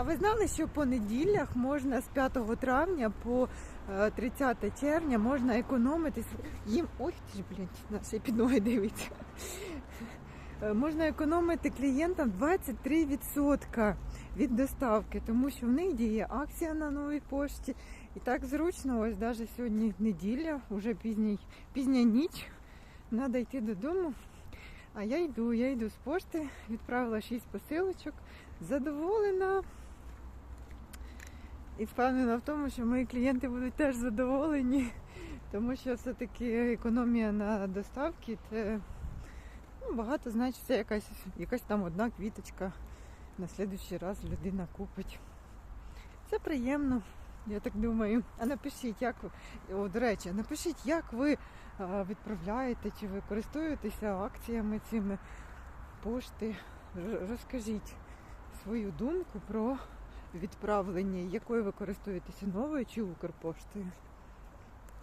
А ви знали, що по неділях можна з 5 травня по е, 30 червня можна економитись їм. Ой, блін, на ще під ноги дивиться. Е, Можна економити клієнтам 23% від доставки, тому що в них діє акція на новій пошті. І так зручно, ось навіть сьогодні неділя, вже пізній, пізня ніч. Треба йти додому. А я йду, я йду з пошти, відправила 6 посилочок, задоволена. І впевнена в тому, що мої клієнти будуть теж задоволені, тому що все-таки економія на доставки це ну, багато значить, це якась, якась там одна квіточка на слідуючий раз людина купить. Це приємно, я так думаю. А напишіть, як о, до речі, напишіть, як ви відправляєте, чи ви користуєтеся акціями цими пошти. Розкажіть свою думку про відправлення, якою ви користуєтеся новою чи Укрпоштою.